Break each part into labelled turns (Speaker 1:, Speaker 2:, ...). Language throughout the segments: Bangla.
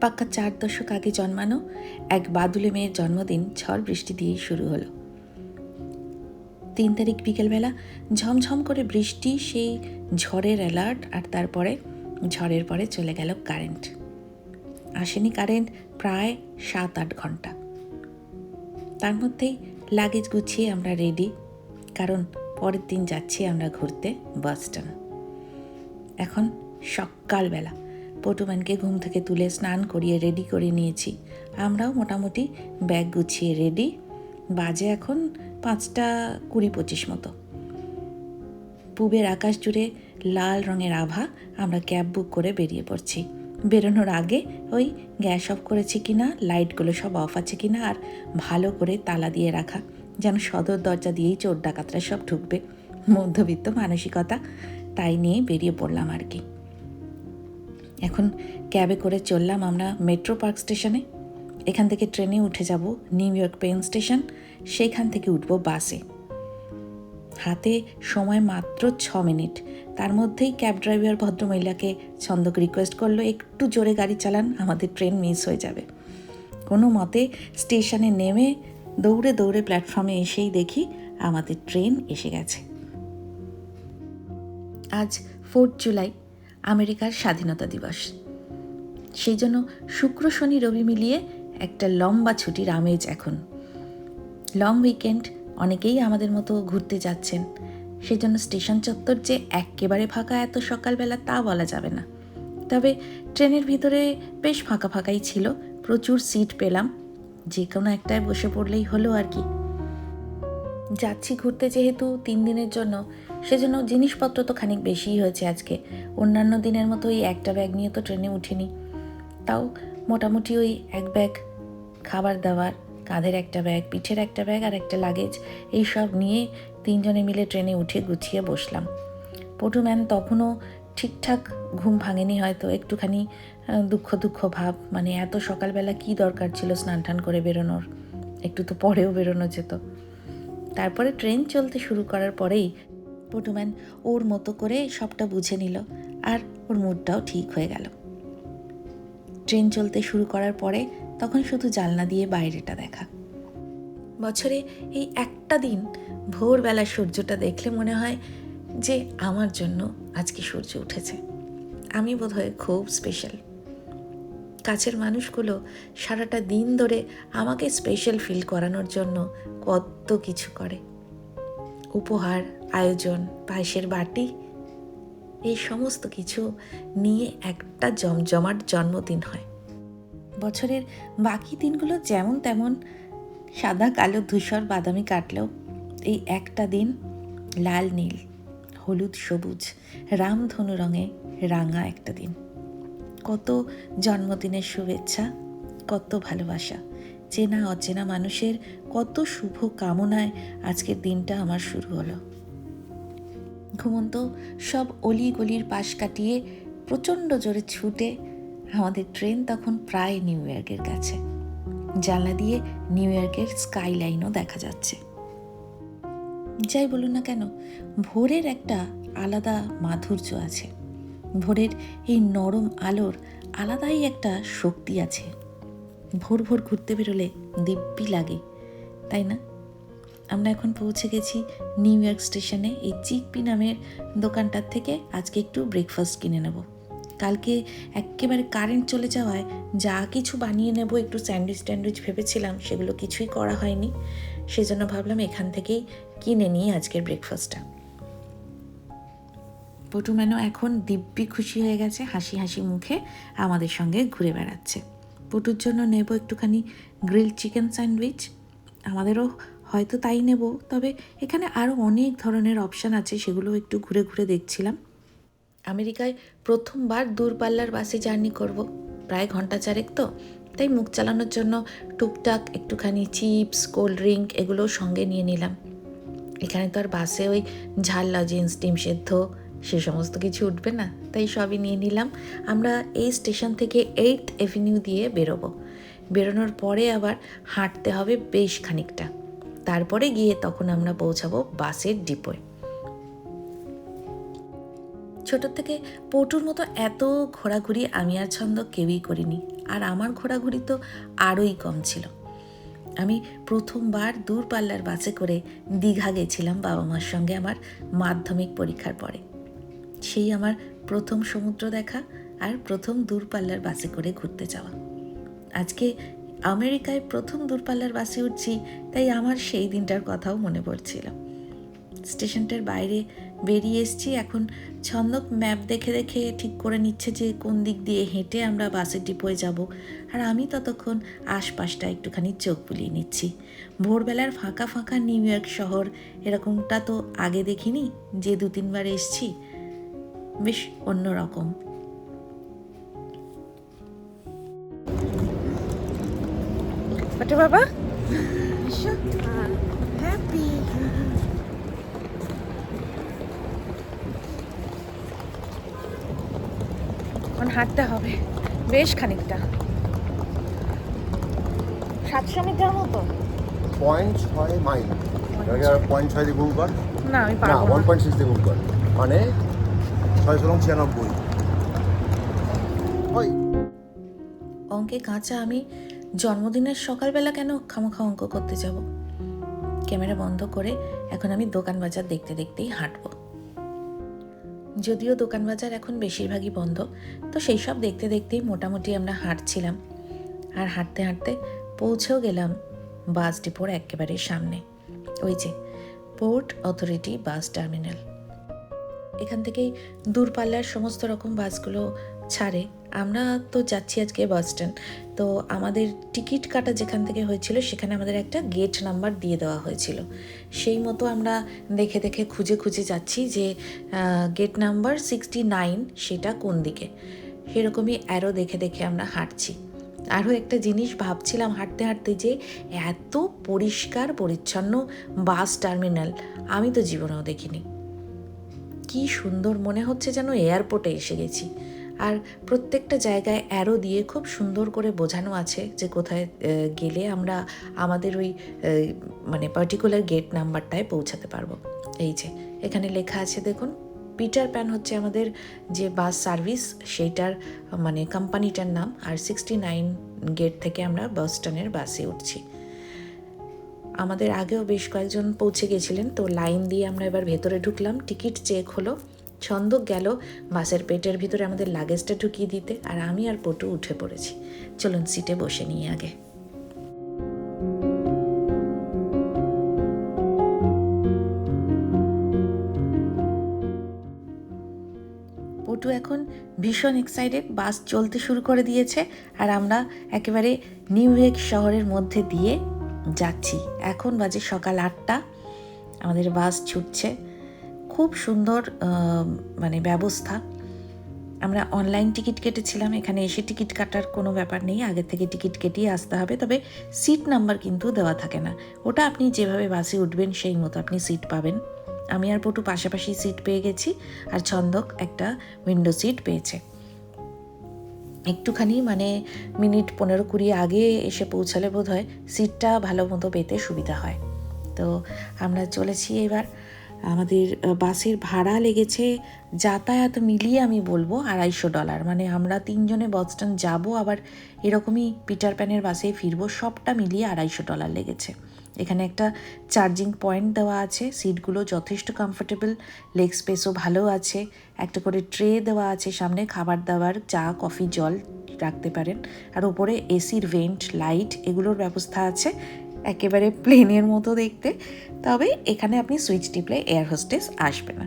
Speaker 1: পাক্কা চার দশক আগে জন্মানো এক বাদুলে মেয়ের জন্মদিন ঝড় বৃষ্টি দিয়েই শুরু হলো। তিন তারিখ বিকেলবেলা ঝমঝম করে বৃষ্টি, সেই ঝড়ের অ্যালার্ট আর তারপরে ঝড়ের পরে চলে গেল কারেন্ট আসেনি কারেন্ট প্রায় সাত আট ঘণ্টা। তার মধ্যেই লাগেজ গুছিয়ে আমরা রেডি কারণ পরের দিন যাচ্ছি আমরা ঘুরতে বস্টন এখন সকালবেলা পটুম্যানকে ঘুম থেকে তুলে স্নান করিয়ে রেডি করে নিয়েছি। আমরাও মোটামুটি ব্যাগ গুছিয়ে রেডি বাজে এখন পাঁচটা কুড়ি পঁচিশ মতো। পূবের আকাশ জুড়ে লাল রঙের আভা আমরা ক্যাব বুক করে বেরিয়ে পড়ছি। বেরোনোর আগে ওই গ্যাস অফ করেছি কি না লাইটগুলো সব অফ আছে কি না আর ভালো করে তালা দিয়ে রাখা, যেন সদর দরজা দিয়েই চোর ডাকাতরা সব ঢুকবে। মধ্যবিত্ত মানসিকতা তাই নিয়ে বেরিয়ে পড়লাম আর কি। এখন ক্যাবে করে চললাম আমরা মেট্রো পার্ক স্টেশনে। এখান থেকে ট্রেনে উঠে যাব নিউ ইয়র্ক পেন স্টেশন সেইখান থেকে উঠব বাসে। হাতে সময় মাত্র ছ মিনিট। তার মধ্যেই ক্যাব ড্রাইভার ভদ্রমহিলাকে ছন্দক রিকোয়েস্ট করল, একটু জোরে গাড়ি চালান, আমাদের ট্রেন মিস হয়ে যাবে। কোনো মতে স্টেশনে নেমে দৌড়ে দৌড়ে প্ল্যাটফর্মে এসেই দেখি আমাদের ট্রেন এসে গেছে। আজ ফোর্থ জুলাই। আমেরিকার স্বাধীনতা দিবস। সেই জন্য শুক্র, শনি, রবি মিলিয়ে একটা লম্বা ছুটির আমেজ এখন। লং উইকেন্ড, অনেকেই আমাদের মতো ঘুরতে যাচ্ছেন। সেই জন্য স্টেশন চত্বর যে একেবারে ফাঁকা এত সকালবেলা তা বলা যাবে না। তবে ট্রেনের ভিতরে বেশ ফাঁকা ফাঁকাই ছিল। প্রচুর সিট পেলাম। যে কোনো একটায় বসে পড়লেই হলো আর কি। যাচ্ছি ঘুরতে যেহেতু তিন দিনের জন্য, সেজন্য জিনিসপত্র তো খানিক বেশিই হয়েছে আজকে। অন্যান্য দিনের মতো ওই একটা ব্যাগ নিয়ে তো ট্রেনে উঠিনি। তাও মোটামুটি ওই এক ব্যাগ খাবার দাবার, কাঁধের একটা ব্যাগ, পিঠের একটা ব্যাগ আর একটা লাগেজ, এই সব নিয়ে তিনজনে মিলে ট্রেনে উঠে গুছিয়ে বসলাম। পটুম্যান তখনও ঠিকঠাক ঘুম ভাঙেনি হয়তো, একটুখানি দুঃখ দুঃখ ভাব মানে এত সকালবেলা কি দরকার ছিল স্নান টান করে বেরোনোর? একটু তো পরেও বেরোনো যেত। তারপরে ট্রেন চলতে শুরু করার পরেই পটুম্যান ওর মতো করে সবটা বুঝে নিল আর ওর মুডটাও ঠিক হয়ে গেল। ট্রেন চলতে শুরু করার পরে তখন শুধু জানলা দিয়ে বাইরেটা দেখা। বছরে এই একটা দিন ভোরবেলা সূর্যটা দেখলে মনে হয় যে আমার জন্য আজকে সূর্য উঠেছে। আমি বোধহয় খুব স্পেশাল কাছের মানুষগুলো সারাটা দিন ধরে আমাকে স্পেশাল ফিল করানোর জন্য কত কিছু করে। উপহার, আয়োজন, পায়েসের বাটি, এই সমস্ত কিছু নিয়ে একটা জমজমাট জন্মদিন হয়। বছরের বাকি দিনগুলো যেমন তেমন সাদা, কালো, ধূসর, বাদামি কাটলেও এই একটা দিন লাল, নীল, হলুদ, সবুজ, রামধনু রঙে রাঙা একটা দিন। কত জন্মদিনের শুভেচ্ছা, কত ভালোবাসা। চেনা, অচেনা মানুষের কত শুভ কামনায় আজকের দিনটা আমার শুরু হলো। ঘুমন্ত, সব অলি গলির পাশ কাটিয়ে প্রচণ্ড জোরে ছুটে আমাদের ট্রেন তখন প্রায় নিউ ইয়র্কের কাছে। জানলা দিয়ে নিউ ইয়র্কের স্কাই লাইনও দেখা যাচ্ছে। যাই বলুন না কেন, ভোরের একটা আলাদা মাধুর্য আছে। ভোরের এই নরম আলোর আলাদাই একটা শক্তি আছে। ভোর ভোর ঘুরতে বেরোলে দিব্যি লাগে, তাই না? আমরা এখন পৌঁছে গেছি নিউ ইয়র্ক স্টেশনে, এই চিকপি নামের দোকানটার থেকে আজকে একটু ব্রেকফাস্ট কিনে নেব। কালকে একেবারে কারেন্ট চলে যাওয়ায় যা কিছু বানিয়ে নেব, একটু স্যান্ডউইচ ট্যান্ডউইচ ভেবেছিলাম, সেগুলো কিছুই করা হয়নি। সেজন্য ভাবলাম এখান থেকেই কিনে নিই আজকের ব্রেকফাস্টটা পটুম্যানও এখন দিব্যি খুশি হয়ে গেছে, হাসি হাসি মুখে, আমাদের সঙ্গে ঘুরে বেড়াচ্ছে। পটুর জন্য নেব একটুখানি গ্রিল চিকেন স্যান্ডউইচ। আমাদেরও হয়তো তাই নেব, তবে এখানে আরও অনেক ধরনের অপশান আছে, সেগুলো একটু ঘুরে ঘুরে দেখছিলাম। আমেরিকায় প্রথমবার দূরপাল্লার বাসে জার্নি করব, প্রায় ঘণ্টা চারেক তো। তাই মুখ চালানোর জন্য টুকটাক একটুখানি চিপস, কোল্ড ড্রিঙ্ক এগুলো সঙ্গে নিয়ে নিলাম। এখানে তো আর বাসে ওই ঝাল লজেন্স ডিম সেদ্ধ সে সমস্ত কিছু উঠবে না। তাই সবই নিয়ে নিলাম। আমরা এই স্টেশন থেকে এইট এভিনিউ দিয়ে বেরোবো। বেরোনোর পরে আবার হাঁটতে হবে বেশ খানিকটা। তারপরে গিয়ে তখন আমরা পৌঁছাবো বাসের ডিপোয়। ছোটোর থেকে পটুর মতো এত ঘোরাঘুরি আমি আর ছন্দ কেউই করিনি। আর আমার ঘোরাঘুরি তো আরোই কম ছিল। আমি প্রথমবার দূরপাল্লার বাসে করে দীঘা গেছিলাম বাবা মার সঙ্গে আমার মাধ্যমিক পরীক্ষার পরে। সেই আমার প্রথম সমুদ্র দেখা আর প্রথম দূরপাল্লার বাসে করে ঘুরতে যাওয়া। আজকে আমেরিকায় প্রথম দূরপাল্লার বাসে উঠছি, তাই আমার সেই দিনটার কথাও মনে পড়ছিল। স্টেশনটার বাইরে বেরিয়ে এসছি, এখন ছন্দক ম্যাপ দেখে দেখে ঠিক করে নিচ্ছে যে কোন দিক দিয়ে হেঁটে আমরা বাসের ডিপোয়ে যাব। আর আমি ততক্ষণ আশপাশটা একটুখানি চোখ বুলিয়ে নিচ্ছি। ভোরবেলার ফাঁকা ফাঁকা নিউ ইয়র্ক শহর, এরকমটা তো আগে দেখিনি, যে দু তিনবার এসছি। বেশ অন্যরকম। ওটা বাবা? হ্যাপি এখন হাঁটতে হবে। বেশ খানিকটা। সাতশো মিটার মতো?
Speaker 2: পয়েন্ট ছয় মাইল। পয়েন্ট ছয় দিয়ে গুণ কর?
Speaker 1: না আমি
Speaker 2: না
Speaker 1: পারব
Speaker 2: ওয়ান
Speaker 1: না
Speaker 2: পয়েন্ট সিক্স দিয়ে গুণ কর। মানে ছয়শো রং ছিয়ানব্বই
Speaker 1: অঙ্কে কাঁচা আমি জন্মদিনের সকালবেলা কেন খামাখা অঙ্ক করতে যাব? ক্যামেরা বন্ধ করে এখন আমি দোকান বাজার দেখতে দেখতেই হাঁটবো। যদিও দোকান বাজার এখন বেশিরভাগই বন্ধ, তো সেই সব দেখতে দেখতেই মোটামুটি আমরা হাঁটছিলাম। আর হাঁটতে হাঁটতে পৌঁছেও গেলাম বাস ডিপোর একেবারে সামনে। ওই যে পোর্ট অথরিটি বাস টার্মিনাল এখান থেকেই দূরপাল্লার সমস্ত রকম বাসগুলো ছাড়ে। আমরা তো যাচ্ছি আজকে বাস স্ট্যান্ড তো আমাদের টিকিট কাটা যেখান থেকে হয়েছিল, সেখানে আমাদের একটা গেট নাম্বার দিয়ে দেওয়া হয়েছিল। সেই মতো আমরা দেখে দেখে খুঁজে খুঁজে যাচ্ছি যে গেট নাম্বার সিক্সটি নাইন সেটা কোন দিকে। সেরকমই অ্যারো দেখে দেখে আমরা হাঁটছি। আরও একটা জিনিস ভাবছিলাম হাঁটতে হাঁটতে যে, এত পরিষ্কার পরিচ্ছন্ন বাস টার্মিনাল আমি তো জীবনেও দেখিনি। কি সুন্দর মনে হচ্ছে যেন এয়ারপোর্টে এসে গেছি। আর প্রত্যেকটা জায়গায় অ্যারো দিয়ে খুব সুন্দর করে বোঝানো আছে যে কোথায় গেলে আমরা আমাদের ওই মানে পার্টিকুলার গেট নাম্বারটায় পৌঁছাতে পারব। এই যে, এখানে লেখা আছে দেখুন পিটার প্যান হচ্ছে আমাদের যে বাস সার্ভিস সেইটার মানে কোম্পানিটার নাম, আর সিক্সটি নাইন গেট থেকে আমরা বাস স্ট্যান্ডের বাসে উঠছি। আমাদের আগেও বেশ কয়েকজন পৌঁছে গেছিলেন, তো লাইন দিয়ে আমরা এবার ভেতরে ঢুকলাম। টিকিট চেক হলো, ছন্দক গেল বাসের পেটের ভিতরে আমাদের লাগেজটা ঢুকিয়ে দিতে, আর আমি আর পটু উঠে পড়েছি। চলুন সিটে বসে নিয়ে আগে। পটু এখন ভীষণ এক্সাইটেড বাস চলতে শুরু করে দিয়েছে, আর আমরা একেবারে নিউ ইয়র্ক শহরের মধ্যে দিয়ে যাচ্ছি। এখন বাজে সকাল আটটা। আমাদের বাস ছুটছে। খুব সুন্দর মানে ব্যবস্থা। আমরা অনলাইন টিকিট কেটেছিলাম। এখানে এসে টিকিট কাটার কোনো ব্যাপার নেই। আগে থেকে টিকিট কেটেই আসতে হবে। তবে সিট নাম্বার কিন্তু দেওয়া থাকে না। ওটা আপনি যেভাবে বাসে উঠবেন, সেই মতো আপনি সিট পাবেন। আমি আর পটু পাশাপাশি সিট পেয়ে গেছি। আর ছন্দক একটা উইন্ডো সিট পেয়েছে। একটুখানি মানে মিনিট পনেরো কুড়ি আগে এসে পৌঁছালে বোধ হয় সিটটা ভালো মতো পেতে সুবিধা হয়। তো আমরা চলেছি এবার। আমাদের বাসের ভাড়া লেগেছে যাতায়াত মিলিয়ে আমি বলব আড়াইশো ডলার মানে আমরা তিনজনে বস্টন যাব, আবার এরকমই পিটার প্যানের বাসে ফিরবো, সবটা মিলিয়ে আড়াইশো ডলার লেগেছে। এখানে একটা চার্জিং পয়েন্ট দেওয়া আছে সিটগুলো যথেষ্ট কমফোর্টেবল লেগ স্পেসও ভালো আছে, একটা করে ট্রে দেওয়া আছে সামনে, খাবার দাবার, চা কফি জল রাখতে পারেন। আর ওপরে এসির ভেন্ট লাইট এগুলোর ব্যবস্থা আছে, একেবারে প্লেনের মতো দেখতে। তবে এখানে আপনি সুইচ টিপলে এয়ার হোস্টেস আসবে না।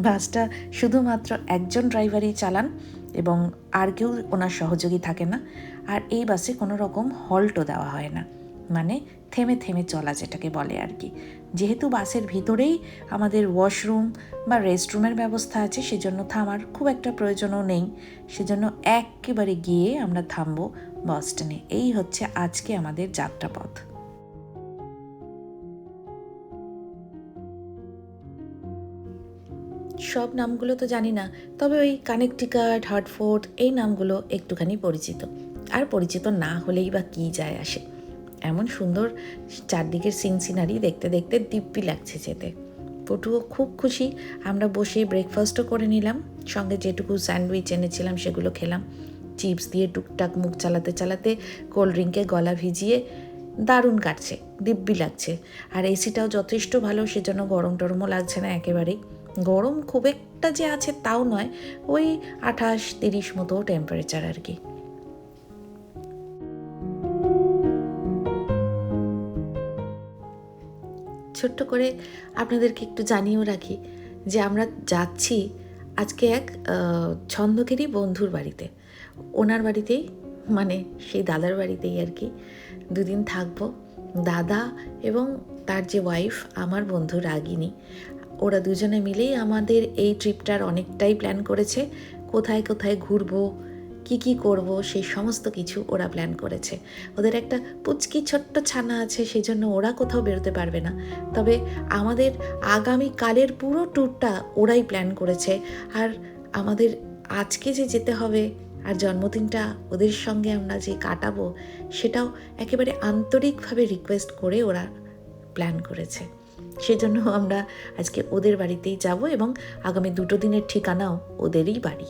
Speaker 1: বাসটা শুধুমাত্র একজন ড্রাইভারই চালান এবং আর কেউ ওনার সহযোগী থাকে না। আর এই বাসে কোনো রকম হল্টও দেওয়া হয় না। মানে থেমে থেমে চলা যেটাকে বলে আর কি। যেহেতু বাসের ভিতরেই আমাদের ওয়াশরুম বা রেস্টরুমের ব্যবস্থা আছে, সেজন্য থামার খুব একটা প্রয়োজনও নেই। সেজন্য একেবারে গিয়ে আমরা থামবো বস্টনে এই হচ্ছে আজকে আমাদের যাত্রাপথ। সব নামগুলো তো জানি না, তবে ওই কানেকটিকাট হার্টফোর্ড এই নামগুলো একটুখানি পরিচিত। আর পরিচিত না হলেই বা কী যায় আসে। এমন সুন্দর চারদিকের সিন সিনারি দেখতে দেখতে দিব্যি লাগছে যেতে পটুও খুব খুশি। আমরা বসে ব্রেকফাস্টও করে নিলাম। সঙ্গে যেটুকু স্যান্ডউইচ এনেছিলাম সেগুলো খেলাম। চিপস দিয়ে টুকটাক মুখ চালাতে চালাতে কোল্ড ড্রিঙ্কে গলা ভিজিয়ে দারুণ কাটছে, দিব্যি লাগছে। আর এসিটাও যথেষ্ট ভালো, সেজন্য গরম টরমও লাগছে না একেবারেই। গরম খুব একটা যে আছে তাও নয়, ওই আঠাশ তিরিশ মতো টেম্পারেচার আর কি। ছোট্ট করে আপনাদেরকে একটু জানিয়েও রাখি যে আমরা যাচ্ছি আজকে এক ছন্দকেরই বন্ধুর বাড়িতে। ওনার বাড়িতেই মানে সেই দাদার বাড়িতেই আর কি দুদিন থাকব। দাদা এবং তার যে ওয়াইফ আমার বন্ধু রাগিনী। ওরা দুজনে মিলেই আমাদের এই ট্রিপটার অনেকটাই প্ল্যান করেছে। কোথায় কোথায় ঘুরবো কি কি করব, সেই সমস্ত কিছু ওরা প্ল্যান করেছে। ওদের একটা পুচকি ছোট্ট ছানা আছে, সেই জন্য ওরা কোথাও বেরোতে পারবে না। তবে আমাদের আগামী কালের পুরো ট্যুরটা ওরাই প্ল্যান করেছে। আর আমাদের আজকে যে যেতে হবে আর জন্মদিনটা ওদের সঙ্গে আমরা যে কাটাবো, সেটাও একেবারে আন্তরিকভাবে রিকোয়েস্ট করে ওরা প্ল্যান করেছে। সেজন্য আমরা আজকে ওদের বাড়িতেই যাব এবং আগামী দুটো দিনের ঠিকানাও ওদেরই বাড়ি।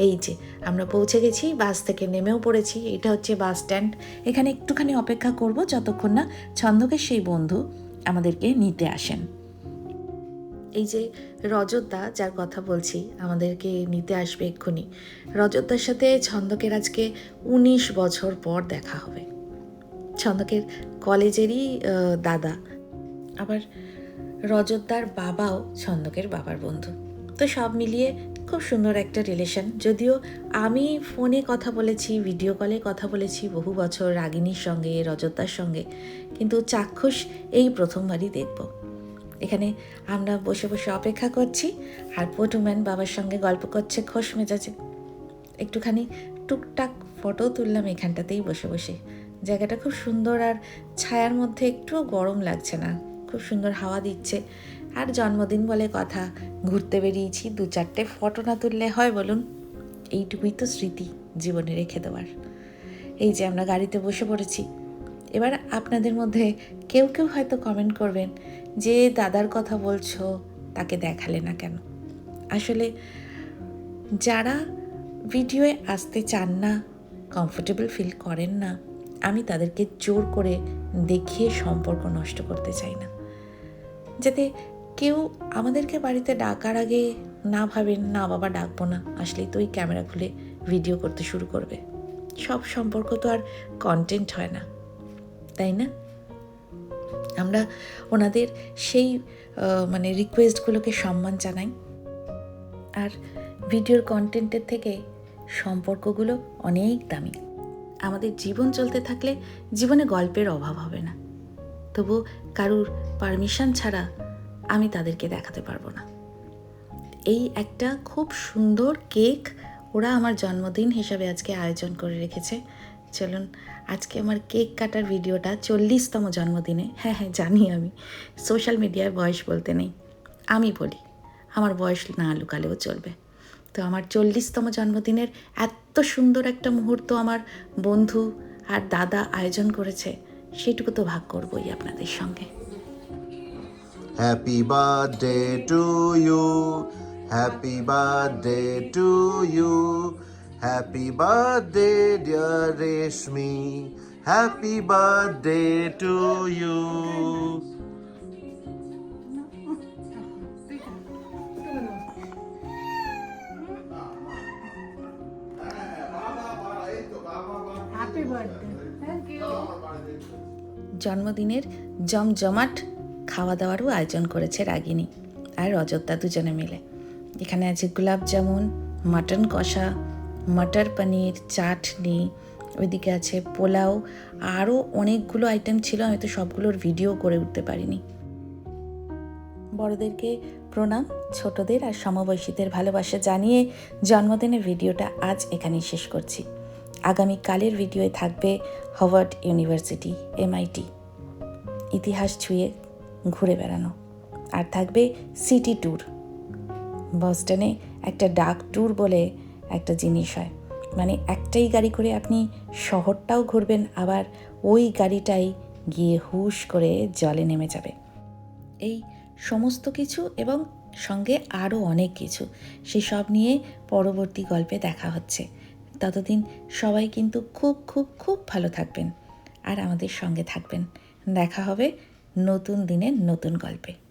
Speaker 1: এই যে, আমরা পৌঁছে গেছি, বাস থেকে নেমেও পড়েছি, এটা হচ্ছে বাস স্ট্যান্ড। এখানে একটুখানি অপেক্ষা করব যতক্ষণ না ছন্দকের সেই বন্ধু আমাদেরকে নিতে আসেন। এই যে, রজতদা, যার কথা বলছি, আমাদেরকে নিতে আসবে এক্ষুনি। রজতদার সাথে ছন্দকের আজকে উনিশ বছর পর দেখা হবে। ছন্দকের কলেজেরই দাদা। আবার রজতদার বাবাও ছন্দকের বাবার বন্ধু। তো সব মিলিয়ে খুব সুন্দর একটা রিলেশন যদিও আমি ফোনে কথা বলেছি ভিডিও কলে কথা বলেছি বহু বছর রাগিনীর সঙ্গে রজতদার সঙ্গে। কিন্তু চাক্ষুষ এই প্রথমবারই দেখব। এখানে আমরা বসে বসে অপেক্ষা করছি আর পটুম্যান বাবার সঙ্গে গল্প করছে, খোশ মেজাজে। একটুখানি টুকটাক ফটো তুললাম এখানটাতেই বসে বসে। জায়গাটা খুব সুন্দর আর ছায়ার মধ্যে একটুও গরম লাগছে না। খুব সুন্দর হাওয়া দিচ্ছে। আর জন্মদিন বলে কথা ঘুরতে বেরিয়েছি, দু চারটে ফটো না তুললে হয় বলুন। এইটুকুই তো স্মৃতি জীবনে রেখে দেওয়ার। এই যে আমরা গাড়িতে বসে পড়েছি। এবার আপনাদের মধ্যে কেউ কেউ হয়তো কমেন্ট করবেন যে, দাদার কথা বলছো, তাকে দেখালে না কেন? আসলে যারা ভিডিওয়ে আসতে চান না কমফোর্টেবল ফিল করেন না, আমি তাদেরকে জোর করে দেখিয়ে সম্পর্ক নষ্ট করতে চাই না। যাতে কেউ আমাদেরকে বাড়িতে ডাকার আগে না ভাবেন, না বাবা, ডাকবো না। আসলেই তো ওই ক্যামেরা খুলে ভিডিও করতে শুরু করবে। সব সম্পর্ক তো আর কন্টেন্ট হয় না, তাই না? আমরা ওনাদের সেই মানে রিকোয়েস্টগুলোকে সম্মান জানাই। আর ভিডিওর কন্টেন্টের থেকে সম্পর্কগুলো অনেক দামি। আমাদের জীবন চলতে থাকলে জীবনে গল্পের অভাব হবে না। তবু কারুর পারমিশন ছাড়া আমি তাদেরকে দেখাতে পারব না। এই একটা খুব সুন্দর কেক ওরা আমার জন্মদিন হিসাবে আজকে আয়োজন করে রেখেছে। চলুন, আজকে আমার কেক কাটার ভিডিওটা চল্লিশতম জন্মদিনে হ্যাঁ হ্যাঁ জানি আমি, সোশ্যাল মিডিয়ায় বয়স বলতে নেই, আমি বলি, আমার বয়স না লুকালেও চলবে। তো আমার চল্লিশতম জন্মদিনের এত সুন্দর একটা মুহূর্ত আমার বন্ধু আর দাদা আয়োজন করেছে, সেটুকু তো ভাগ করবই আপনাদের সঙ্গে।
Speaker 2: Happy birthday to you. Happy birthday to you. Happy birthday, dear Reshmi. Happy birthday to you.
Speaker 3: Happy birthday. Thank you.
Speaker 1: জন্মদিনের জমজমাট খাওয়া দাওয়ারও আয়োজন করেছে রাগিনী আর রজতদা দুজনে মিলে। এখানে আছে গোলাপ জামুন, মাটন কষা, মটর পনির, চাটনি, ওইদিকে আছে পোলাও, আরও অনেকগুলো আইটেম ছিল, আমি তো সবগুলোর ভিডিও করে উঠতে পারিনি। বড়দেরকে প্রণাম, ছোটদের আর সমবয়সীদের ভালোবাসা জানিয়ে জন্মদিনের ভিডিওটা আজ এখানেই শেষ করছি। আগামী কালের ভিডিওয়ে থাকবে হার্ভার্ড ইউনিভার্সিটি এমআইটি ইতিহাস ছুঁয়ে ঘুরে বেড়ানো। আর থাকবে সিটি ট্যুর। বস্টনে একটা ডাক ট্যুর বলে একটা জিনিস হয়। মানে একটাই গাড়ি করে আপনি শহরটাও ঘুরবেন, আবার ওই গাড়িটাই গিয়ে হুশ করে জলে নেমে যাবে। এই সমস্ত কিছু এবং সঙ্গে আরও অনেক কিছু সেসব নিয়ে পরবর্তী গল্পে দেখা হচ্ছে। ততদিন সবাই কিন্তু খুব খুব খুব ভালো থাকবেন। আর আমাদের সঙ্গে থাকবেন। দেখা হবে নতুন দিনের নতুন গল্পে।